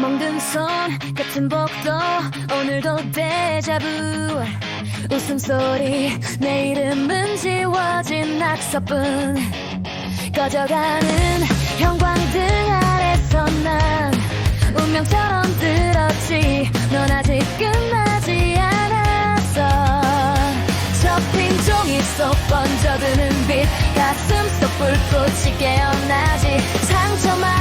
멍든 손 같은 복도 오늘도 데자부. 웃음소리 내 이름은 지워진 낙서뿐. 꺼져가는 형광등 아래서 난 운명처럼 들었지. 넌 아직 끝나 속 번져드는 빛. 가슴 속 불꽃이 깨어나지. 상처만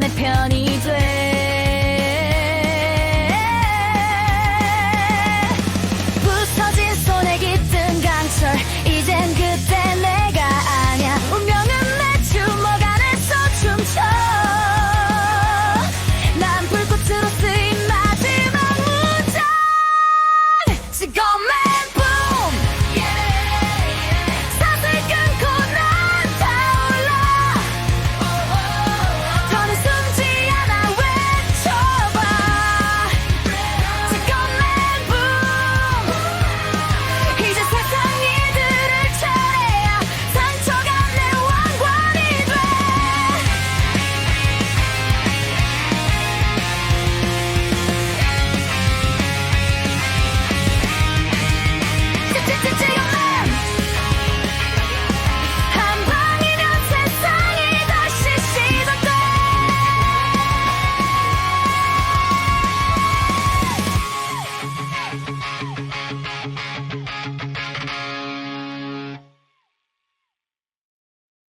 나는 편이